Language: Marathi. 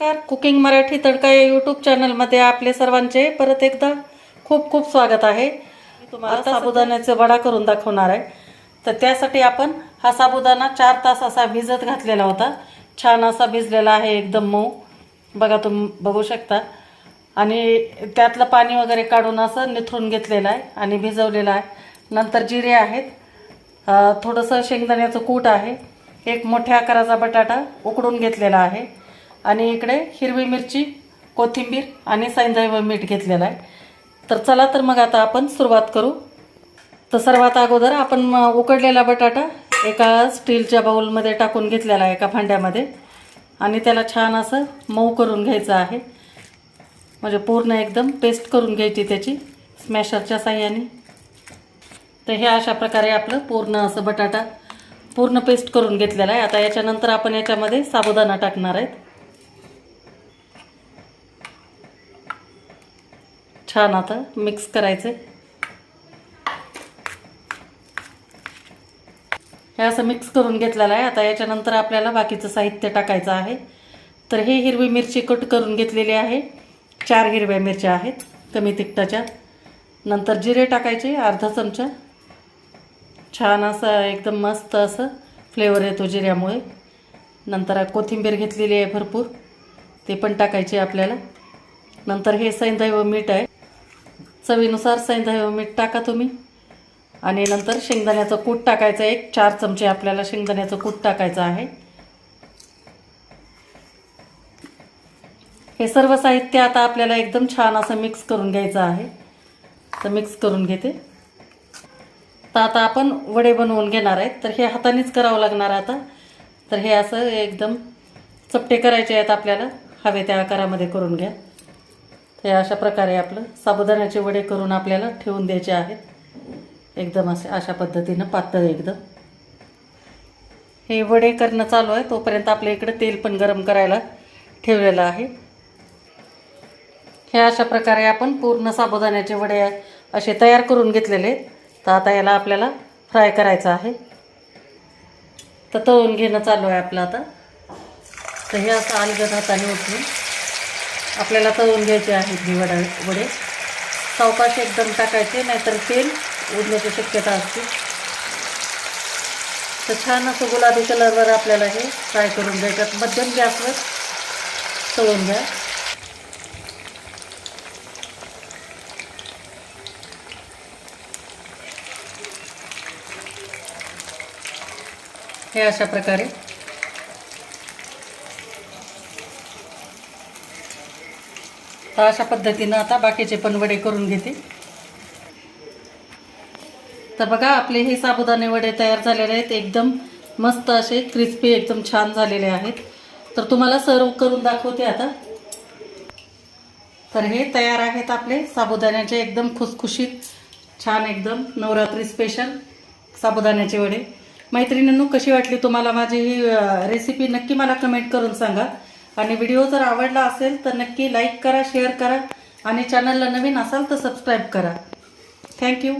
नमस्कार. कुकिंग मराठी तडका या यूट्यूब चॅनलमध्ये आपले सर्वांचे परत एकदा खूप खूप स्वागत आहे. मी तुम्हाला साबुदाण्याचा वडा करून दाखवणार आहे. तर त्यासाठी आपण हा साबुदाणा चार तास असा भिजत घातलेला होता. छान असा भिजलेला आहे एकदम मऊ. बघा तुम्ही बघू शकता. आणि त्यातलं पाणी वगैरे काढून असं निथरून घेतलेलं आहे आणि भिजवलेलं आहे. नंतर जिरे आहेत. थोडंसं शेंगदाण्याचं कूट आहे. एक मोठ्या आकाराचा बटाटा उकडून घेतलेला आहे. आणि इकडे हिरवी मिरची कोथिंबीर आणि सैंदळ मीठ घेतलेलं आहे. तर चला तर मग आता आपण सुरुवात करू. तर सर्वात अगोदर आपण उकडलेला बटाटा एका स्टीलच्या बाउलमध्ये टाकून घेतलेला आहे एका भांड्यामध्ये. आणि त्याला छान असं मऊ करून घ्यायचं आहे. म्हणजे पूर्ण एकदम पेस्ट करून घ्यायची त्याची स्मॅशरच्या साह्याने. तर हे अशा प्रकारे आपलं पूर्ण असं बटाटा पूर्ण पेस्ट करून घेतलेला आहे. आता याच्यानंतर आपण याच्यामध्ये साबुदाणा टाकणार आहेत. छान आता मिक्स करायचं हे असं मिक्स करून घेतलेलं आहे. आता याच्यानंतर आपल्याला बाकीचं साहित्य टाकायचं आहे. तर हे हिरवी मिरची कट करून घेतलेली आहे. चार हिरव्या मिरच्या आहेत कमी तिखटाच्या. नंतर जिरे टाकायचे अर्धा चमचा. छान असं एकदम मस्त असं फ्लेवर येतो जिऱ्यामुळे. नंतर कोथिंबीर घेतलेली आहे भरपूर. ते पण टाकायचे आपल्याला. नंतर हे सैंदैव व मीठ आहे. चवीनुसार सैंधव मीठ टाका तुम्ही. आणि नंतर शेंगदाण्याचं कूट टाकायचं आहे. एक चार चमचे आपल्याला शेंगदाण्याचं कूट टाकायचं आहे. हे सर्व साहित्य आता आपल्याला एकदम छान असं मिक्स करून घ्यायचं आहे. तर मिक्स करून घेते. तर आता आपण वडे बनवून घेणार आहेत. तर हे हातानेच करावं लागणार आता. तर हे असं एकदम चपटे करायचे आहेत आपल्याला. हवे त्या आकारामध्ये करून घ्या. तर हे अशा प्रकारे आपलं साबुदाण्याचे वडे करून आपल्याला ठेवून द्यायचे आहेत. एकदम असे अशा पद्धतीनं पातळ एकदम. हे वडे करणं चालू आहे. तोपर्यंत आपल्या इकडे तेल पण गरम करायला ठेवलेलं आहे. हे अशा प्रकारे आपण पूर्ण साबुदाण्याचे वडे असे तयार करून घेतलेले आहेत. तर आता याला आपल्याला फ्राय करायचं आहे. तर तळून घेणं चालू आहे आपलं आता. तर हे असं अलगद हाताने उठून आपल्याला तळून घ्यायचे आहेत हे वडा वडे. सावकाश एकदम टाकायचे नाहीतर तेल उडण्याची शक्यता असते. तर छान असं गुलाबी कलरवर आपल्याला हे फ्राय करून द्यायच्यात मध्यम गॅसवर तळून घ्या. हे अशा प्रकारे तर अशा पद्धतीनं आता बाकीचे पण वडे करून घेते. तर बघा आपले हे साबुदाणे वडे तयार झालेले आहेत. एकदम मस्त असे क्रिस्पी एकदम छान झालेले आहेत. तर तुम्हाला सर्व करून दाखवते आता. तर हे तयार आहेत आपले साबुदाण्याचे. एकदम खुसखुशीत छान एकदम नवरात्री स्पेशल साबुदाण्याचे वडे. मैत्रिणींनो कशी वाटली तुम्हाला माझी ही रेसिपी नक्की मला कमेंट करून सांगा. आणि व्हिडिओ जर आवडला असेल तर नक्की लाईक करा शेअर करा आणि चॅनलला नवीन असाल तर सबस्क्राईब करा. थँक्यू